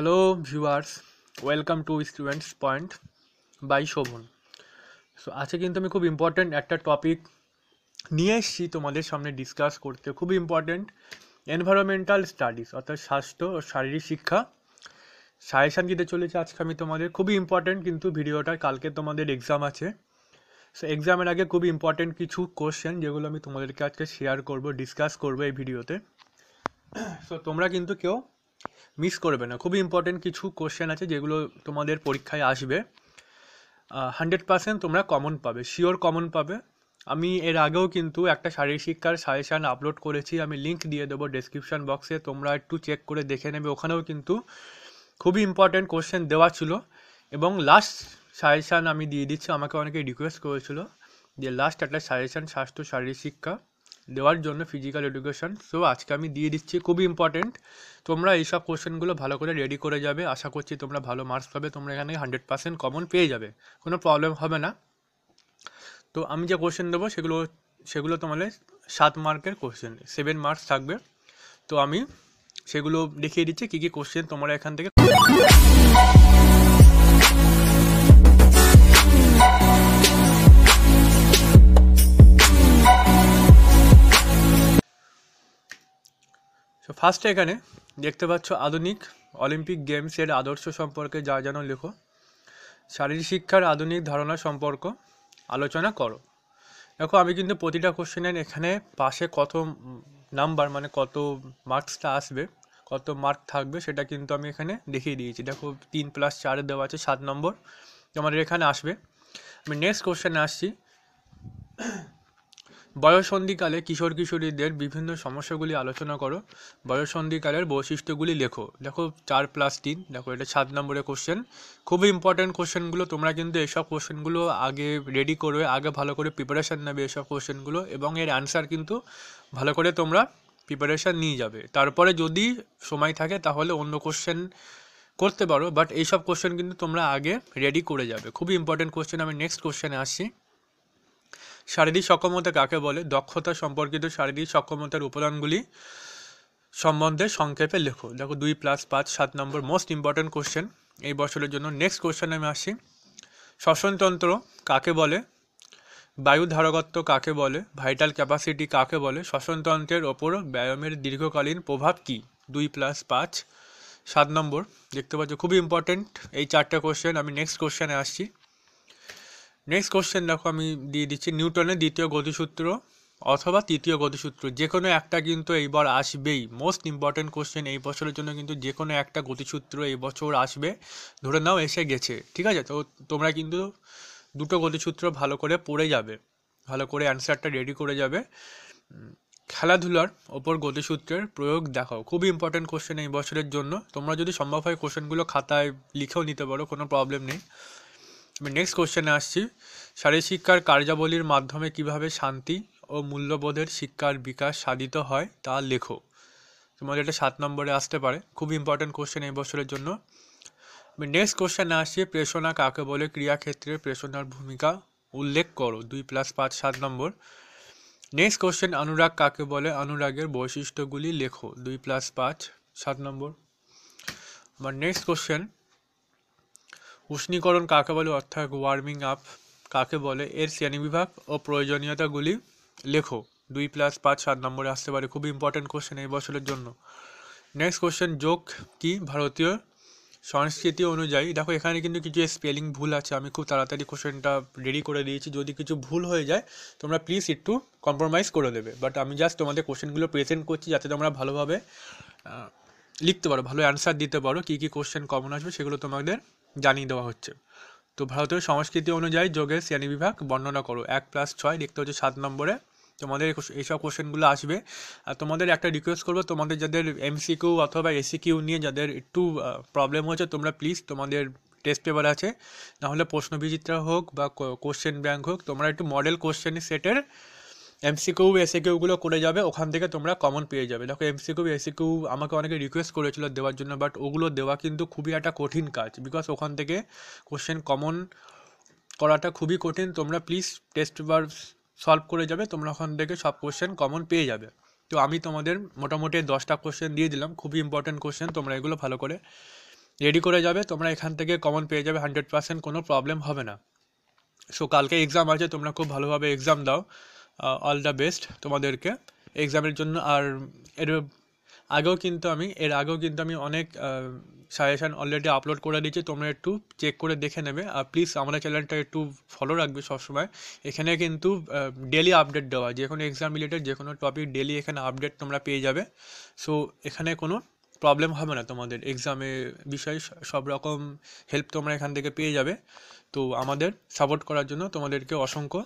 Hello viewers welcome to students point by Shovan so আজকে কিন্তু আমি খুব ইম্পর্ট্যান্ট একটা টপিক নিয়ে এসেছি তোমাদের সামনে ডিসকাস করতে। খুব ইম্পর্ট্যান্ট এনভায়রনমেন্টাল স্টাডিজ অর্থাৎ স্বাস্থ্য ও শারীরিক শিক্ষা। সাজেশান দিতে চলেছে আজকে আমি তোমাদের। খুবই ইম্পর্ট্যান্ট কিন্তু ভিডিওটা, কালকে তোমাদের এক্সাম আছে। সো এক্সামের আগে খুব ইম্পর্ট্যান্ট কিছু কোশ্চেন যেগুলো আমি তোমাদেরকে আজকে শেয়ার করব ডিসকাস করব এই ভিডিওতে। সো তোমরা কিন্তু কেউ মিস করবে না। খুবই ইম্পর্টেন্ট কিছু কোশ্চেন আছে যেগুলো তোমাদের পরীক্ষায় আসবে। হান্ড্রেড পার্সেন্ট তোমরা কমন পাবে শিওর কমন পাবে। আমি এর আগেও কিন্তু একটা শারীরিক শিক্ষার সাজেশান আপলোড করেছি, আমি লিঙ্ক দিয়ে দেবো ডেসক্রিপশন বক্সে তোমরা একটু চেক করে দেখে নেবে। ওখানেও কিন্তু খুবই ইম্পর্টেন্ট কোশ্চেন দেওয়া ছিল। এবং লাস্ট সাজেশান আমি দিয়ে দিচ্ছি, আমাকে অনেকে রিকোয়েস্ট করেছিল যে লাস্ট একটা সাজেশান স্বাস্থ্য, শারীরিক শিক্ষা। দেওয়ার জন্য ফিজিক্যাল এডুকেশন সো আজকে আমি দিয়ে দিচ্ছি খুবই ইম্পর্টেন্ট তোমরা এইসব কোশ্চেনগুলো ভালো করে রেডি করে যাবে। আশা করছি তোমরা ভালো মার্কস পাবে। তোমরা এখানে হান্ড্রেড পার্সেন্ট কমন পেয়ে যাবে। কোনো প্রবলেম হবে না। তো আমি যে কোশ্চেন দেবো, সেগুলো সেগুলো তোমাদের সাত মার্কের কোশ্চেন সেভেন মার্কস থাকবে। তো আমি সেগুলো দেখিয়ে দিচ্ছি, কী কী কোশ্চেন তোমরা এখান থেকে সো ফার্স্টে এখানে দেখতে পাচ্ছ আধুনিক অলিম্পিক গেমসের আদর্শ সম্পর্কে যা যেন লেখো। শারীরিক শিক্ষার আধুনিক ধারণা সম্পর্ক আলোচনা করো। দেখো, আমি কিন্তু প্রতিটা কোশ্চেনের এখানে পাশে কত নাম্বার মানে কত মার্কসটা আসবে, কত মার্ক থাকবে সেটা কিন্তু আমি এখানে দেখিয়ে দিয়েছি। দেখো, তিন প্লাস চারে দেওয়া আছে, সাত নম্বর তোমাদের এখানে আসবে। আমি নেক্সট কোশ্চেনে আসছি। বয়সন্ধিকালে কিশোর কিশোরীদের বিভিন্ন সমস্যাগুলি আলোচনা করো। বয়সন্ধিকালের বৈশিষ্ট্যগুলি লেখো। দেখো চার প্লাস তিন, দেখো এটা সাত নম্বরের কোশ্চেন খুবই ইম্পর্ট্যান্ট কোশ্চেনগুলো তোমরা কিন্তু এসব কোশ্চেনগুলো আগে রেডি করবে আগে ভালো করে প্রিপারেশান নেবে এইসব কোশ্চেনগুলো এবং এর অ্যান্সার কিন্তু ভালো করে তোমরা প্রিপারেশান নিয়ে যাবে। তারপরে যদি সময় থাকে তাহলে অন্য কোশ্চেন করতে পারো বাট এইসব কোশ্চেন কিন্তু তোমরা আগে রেডি করে যাবে। খুবই ইম্পর্ট্যান্ট কোশ্চেন আমি নেক্সট কোশ্চেনে আসছি। শারীরিক সক্ষমতা কাকে বলে? দক্ষতা সম্পর্কিত শারীরিক সক্ষমতার উপাদানগুলি সম্বন্ধে সংক্ষেপে লেখো। দেখো, দুই প্লাস পাঁচ, সাত নম্বর মোস্ট ইম্পর্ট্যান্ট কোশ্চেন এই বছরের জন্য নেক্সট কোশ্চেন আমি আসি। শ্বসনতন্ত্র কাকে বলে? বায়ু ধারকত্ব কাকে বলে? ভাইটাল ক্যাপাসিটি কাকে বলে? শ্বসনতন্ত্রের ওপর ব্যায়ামের দীর্ঘকালীন প্রভাব কী? দুই প্লাস পাঁচ, সাত নম্বর। দেখতে পাচ্ছ, খুবই ইম্পর্টেন্ট এই চারটে কোশ্চেন আমি নেক্সট কোশ্চেনে আসছি। নেক্সট কোশ্চেন দেখো, আমি দিয়ে দিচ্ছি। নিউটনের দ্বিতীয় গতিসূত্র অথবা তৃতীয় গতিসূত্র। যে কোনো একটা কিন্তু এইবার আসবেই। মোস্ট ইম্পর্ট্যান্ট কোশ্চেন এই বছরের জন্য কিন্তু যে কোনো একটা গতিসূত্র এই বছর আসবে। ধরে নাও এসে গেছে, ঠিক আছে? তো তোমরা কিন্তু দুটো গতিসূত্র ভালো করে পড়ে যাবে। ভালো করে অ্যান্সারটা রেডি করে যাবে। খেলাধুলার ওপর গতিসূত্রের প্রয়োগ দেখাও। খুব ইম্পর্ট্যান্ট কোশ্চেন এই বছরের জন্য। তোমরা যদি সম্ভব হয় কোশ্চেনগুলো খাতায় লিখেও নিতে পারো, কোনো প্রবলেম নেই। নেক্সট কোশ্চেনে আসছি। শারীরিক শিক্ষার কার্যাবলীর মাধ্যমে কীভাবে শান্তি ও মূল্যবোধের শিক্ষার বিকাশ সাধিত হয় তা লেখো। তোমাদের এটা সাত নম্বরে আসতে পারে। খুব ইম্পর্ট্যান্ট কোশ্চেন এই বছরের জন্য। নেক্সট কোশ্চেনে আসছি, প্রেষণা কাকে বলে? ক্রিয়াক্ষেত্রে প্রেষণার ভূমিকা উল্লেখ করো। দুই প্লাস পাঁচ, সাত নম্বর। নেক্সট কোশ্চেন অনুরাগ কাকে বলে? অনুরাগের বৈশিষ্ট্যগুলি লেখো। দুই প্লাস পাঁচ, সাত নম্বর। আমার নেক্সট কোশ্চেন উষ্ণীকরণ কাকে বলে অর্থাৎ ওয়ার্মিং আপ কাকে বলে? এর শ্রেণীবিভাগ ও প্রয়োজনীয়তাগুলি লেখো। দুই প্লাস পাঁচ সাত নম্বরে আসতে পারে। খুব ইম্পর্টেন্ট কোশ্চেন এই বছরের জন্য। নেক্সট কোশ্চেন যোগ কি ভারতীয় সংস্কৃতি অনুযায়ী? দেখো, এখানে কিন্তু কিছু স্পেলিং ভুল আছে। আমি খুব তাড়াতাড়ি কোশ্চেনটা রেডি করে দিয়েছি। যদি কিছু ভুল হয়ে যায়, তোমরা প্লিজ একটু কম্প্রোমাইজ করে দেবে। বাট আমি জাস্ট তোমাদের কোশ্চেনগুলো প্রেজেন্ট করছি যাতে তোমরা ভালোভাবে লিখতে পারো, ভালো অ্যান্সার দিতে পারো। কী কী কোশ্চেন কমন আসবে সেগুলো তোমাদের জানিয়ে দেওয়া হচ্ছে। তো ভারতীয় সংস্কৃতি অনুযায়ী যোগের শ্রেণি বিভাগ বর্ণনা করো। এক প্লাস ছয় দেখতে হচ্ছে সাত নম্বরে। তোমাদের এইসব কোশ্চেনগুলো আসবে। আর তোমাদের একটা রিকোয়েস্ট করব, তোমাদের যাদের এমসিকিউ অথবা এসিকিউ নিয়ে যাদের একটু প্রবলেম হচ্ছে তোমরা প্লিজ তোমাদের টেস্ট পেপার আছে। নাহলে প্রশ্নবিচিত্রা হোক বা কোশ্চেন ব্যাংক হোক, তোমরা একটু মডেল কোশ্চেন সেটের এমসিকিউ এসিকিউগুলো করে যাবে, ওখান থেকে তোমরা কমন পেয়ে যাবে। দেখো এমসিকিউ এসিকিউ আমাকে অনেকে রিকোয়েস্ট করেছিল দেওয়ার জন্য বাট ওগুলো দেওয়া কিন্তু খুবই একটা কঠিন কাজ বিকজ ওখান থেকে কোশ্চেন কমন করাটা খুবই কঠিন। তোমরা প্লিজ টেস্ট পেপার সলভ করে যাবে, তোমরা ওখান থেকে সব কোশ্চেন কমন পেয়ে যাবে। তো আমি তোমাদের মোটামুটি দশটা কোশ্চেন দিয়ে দিলাম, খুবই ইম্পর্টেন্ট কোশ্চেন তোমরা এগুলো ভালো করে রেডি করে যাবে, তোমরা এখান থেকে কমন পেয়ে যাবে হান্ড্রেড পার্সেন্ট কোনো প্রবলেম হবে না। সো কালকে এক্সাম আছে, তোমরা খুব ভালোভাবে এক্সাম দাও। অল দ্য বেস্ট তোমাদেরকে। এক্সামের জন্য আর এর আগেও কিন্তু আমি, এর আগেও কিন্তু আমি অনেক সাজেশান অলরেডি আপলোড করে দিয়েছি, তোমরা একটু চেক করে দেখে নেবে। আর প্লিজ আমাদের চ্যানেলটা একটু ফলো রাখবে সবসময়। এখানে কিন্তু ডেলি আপডেট দেওয়া, যে কোনো এক্সাম রিলেটেড যে কোনো টপিক ডেলি এখানে আপডেট তোমরা পেয়ে যাবে। সো এখানে কোনো প্রবলেম হবে না তোমাদের। এক্সামে বিষয়ে সব রকম হেল্প তোমরা এখান থেকে পেয়ে যাবে। তো আমাদের সাপোর্ট করার জন্য তোমাদেরকে অসংখ্য